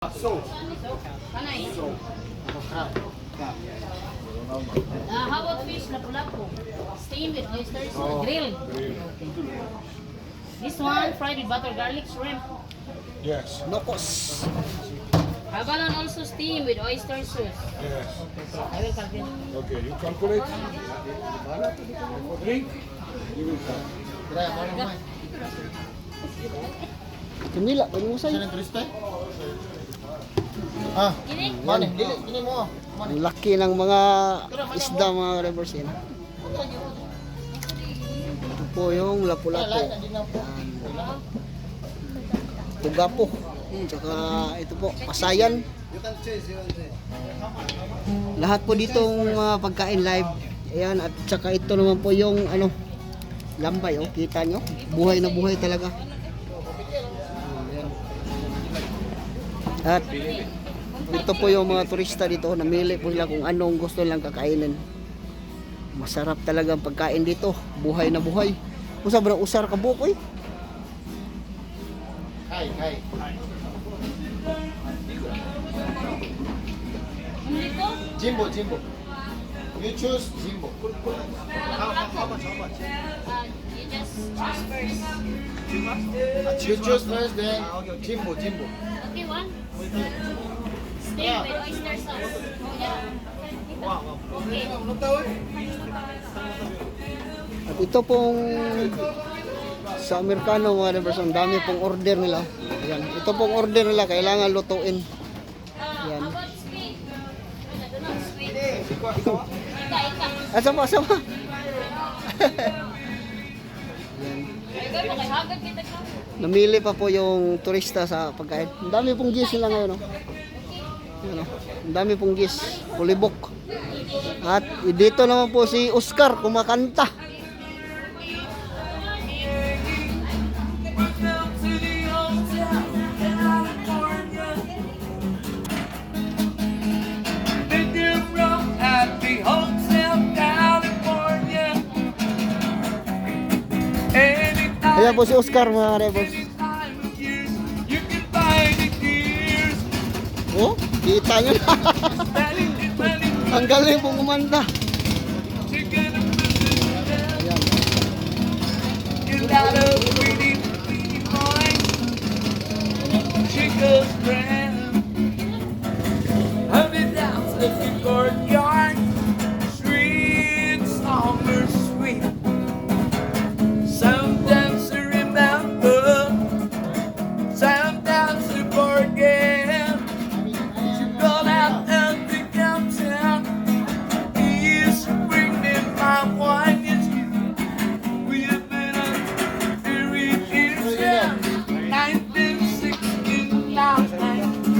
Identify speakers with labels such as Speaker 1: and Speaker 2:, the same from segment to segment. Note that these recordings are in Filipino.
Speaker 1: So,
Speaker 2: Kanay.
Speaker 1: so, crab. Crab.
Speaker 2: Ah, how about fish lapu-lapu? Steamed with oyster sauce, grilled. This one fried with butter garlic shrimp.
Speaker 3: Yes,
Speaker 1: Nokos.
Speaker 2: Abalone also steamed with oyster sauce.
Speaker 3: yes.
Speaker 2: I will calculate.
Speaker 3: Okay, you calculate. Drink.
Speaker 1: Kaya ako naman.
Speaker 4: Tumila, pwede mo
Speaker 1: Saan
Speaker 4: sa'yo.
Speaker 1: ang turista? Ah, mani, dili, dili mo.
Speaker 4: Ang laki ng mga isda mga rivers yan. Ito po yung lapu-lapu.
Speaker 1: na po.
Speaker 4: Tsaka ito po, pasayan. Lahat po ditong mga pagkain live. Ayan, at tsaka ito naman po yung ano, lambay. Oh, kita nyo? Buhay na buhay talaga. At ito po yung mga turista dito. Namili po sila kung anong gusto lang kakainin. Masarap talaga ang pagkain dito. Buhay na buhay. Usa ba na usar ka bukoy?
Speaker 1: Hi, hi.
Speaker 2: Dito?
Speaker 1: Jimbo, Jimbo. You choose Jimbo.
Speaker 2: Lapu-lapu. Ah, you just choose first.
Speaker 1: You choose first, then Jimbo, Jimbo.
Speaker 2: Okay, one. Steamed with oyster sauce. Oh, yeah. Okay.
Speaker 4: At ito pong sa Amerikano mga rivers, ang dami pong order nila. Ayan. Ito pong order nila, kailangan lutuin.
Speaker 2: Ah,
Speaker 4: Yan.
Speaker 2: how about sweet? Do not sweet. Ika, ika.
Speaker 4: Asama, asama.
Speaker 2: Ikaw mo kita ka.
Speaker 4: Namili pa po yung turista sa pagkain. Ang dami pong gis nila ngayon. Oh. Ayan, oh. Ang dami pong gis. Kulibok. At dito naman po si Oscar kumakanta.
Speaker 5: At the Hotel California. Anytime,
Speaker 4: Ayan po si Oscar mga rivers.
Speaker 5: time of years, you can find it here.
Speaker 4: Oh, kita nyo na. Ang galing pong kumanta.
Speaker 5: chicken.
Speaker 4: Ayan.
Speaker 5: You're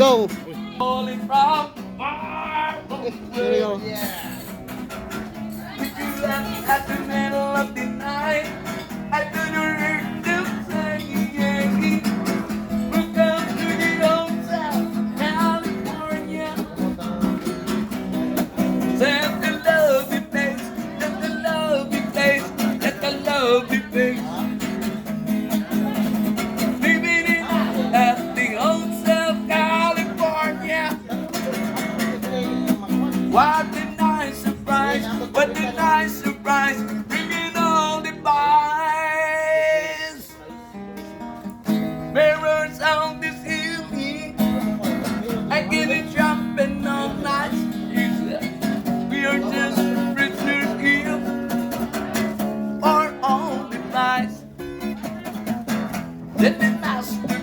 Speaker 4: go.
Speaker 5: From Let me.